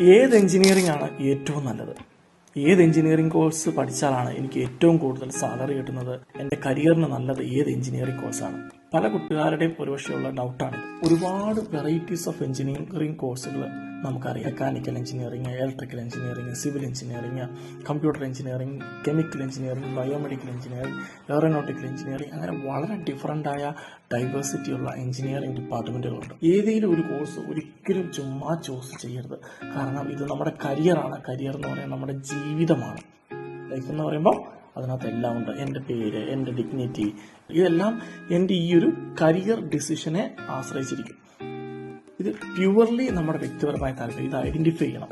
ഏത് എഞ്ചിനീയറിംഗ് ആണ് ഏറ്റവും നല്ലത്? ഏത് എഞ്ചിനീയറിംഗ് കോഴ്സ് പഠിച്ചാലാണ് എനിക്ക് ഏറ്റവും കൂടുതൽ സാലറി കിട്ടുന്നത്? എന്റെ കരിയറിന് നല്ലത് ഏത് എഞ്ചിനീയറിംഗ് കോഴ്സാണ് പല കുട്ടുകാരുടെയും ഒരുപക്ഷെയുള്ള ഡൗട്ടാണ് ഒരുപാട് വെറൈറ്റീസ് ഓഫ് എഞ്ചിനീയറിംഗ് കോഴ്സുകൾ നമുക്കറിയാം mechanical engineering electrical engineering civil engineering computer engineering chemical engineering biomedical engineering aeronautical engineering അങ്ങനെ വളരെ ഡിഫറന്റായ ഡൈവേഴ്സിറ്റി ഉള്ള എഞ്ചിനീയറിംഗ് ഡിപ്പാർട്ട്മെന്റുകളുണ്ട് ഏതെങ്കിലും ഒരു കോഴ്സ് ഒരിക്കലും ചുമ്മാ ചൂസ് ചെയ്യരുത്. കാരണം ഇത് നമ്മുടെ കരിയറാണ് കരിയർ എന്ന് പറയുന്നത് നമ്മുടെ ജീവിതമാണ്. ലൈഫ് എന്ന് പറയുമ്പോൾ അതിനകത്ത് എല്ലാം ഉണ്ട്. എന്റെ പേര് എന്റെ ഡിഗ്നിറ്റി ഇതെല്ലാം എന്റെ ഈ ഒരു കരിയർ ഡിസിഷനെ ആശ്രയിച്ചിരിക്കും. ഇത് പ്യുവർലി നമ്മുടെ വ്യക്തിപരമായ താല്പര്യം. ഇത് ഐഡന്റിഫൈ ചെയ്യണം.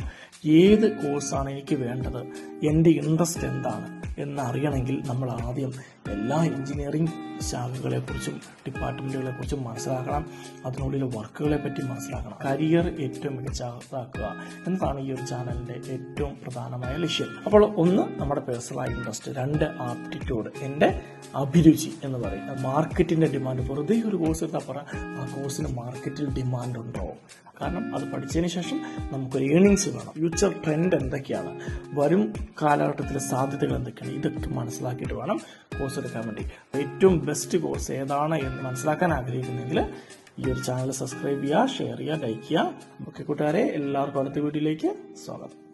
ഏത് കോഴ്സാണ് എനിക്ക് വേണ്ടത്? എന്റെ ഇൻട്രസ്റ്റ് എന്താണ്? എന്നറിയണമെങ്കിൽ നമ്മൾ ആദ്യം എല്ലാ എഞ്ചിനീയറിംഗ് ശാഖകളെക്കുറിച്ചും ഡിപ്പാർട്ട്മെന്റുകളെക്കുറിച്ചും മനസ്സിലാക്കണം. അതിനുള്ളിലെ വർക്കുകളെ പറ്റി മനസ്സിലാക്കണം. കരിയർ ഏറ്റവും മികച്ചതാക്കുക എന്നതാണ് ഈ ഒരു ചാനലിന്റെ ഏറ്റവും പ്രധാനമായ ലക്ഷ്യം? അപ്പോൾ ഒന്ന് നമ്മുടെ പേഴ്സണൽ ഇൻട്രസ്റ്റ് രണ്ട് ആപ്റ്റിറ്റ്യൂഡ് എന്റെ അഭിരുചി എന്ന് പറയും. മാർക്കറ്റിന്റെ ഡിമാൻഡ് വെറുതെ ഒരു കോഴ്സ് എടുത്താൽ പറ ആ കോഴ്സിന് മാർക്കറ്റിൽ ഡിമാൻഡ് ഉണ്ടോ. കാരണം അത് പഠിച്ചതിന് ശേഷം നമുക്കൊരു ഏണിങ്സ് വേണം. ഫ്യൂച്ചർ ട്രെൻഡ് എന്തൊക്കെയാണ്? വരും കാലഘട്ടത്തിലെ സാധ്യതകൾ എന്തൊക്കെയാണ്? ഇതൊക്കെ മനസ്സിലാക്കിയിട്ട് വേണം കോഴ്സ് എടുക്കാൻ വേണ്ടി. ഏറ്റവും ബെസ്റ്റ് കോഴ്സ് ഏതാണ് എന്ന് മനസ്സിലാക്കാൻ ആഗ്രഹിക്കുന്നെങ്കിൽ ഈ ഒരു ചാനൽ സബ്സ്ക്രൈബ് ചെയ്യുക ഷെയർ ചെയ്യുക ലൈക്ക് ചെയ്യുക. ഓക്കെ കൂട്ടുകാരെ എല്ലാവർക്കും അടുത്ത വീഡിയോയിലേക്ക് സ്വാഗതം.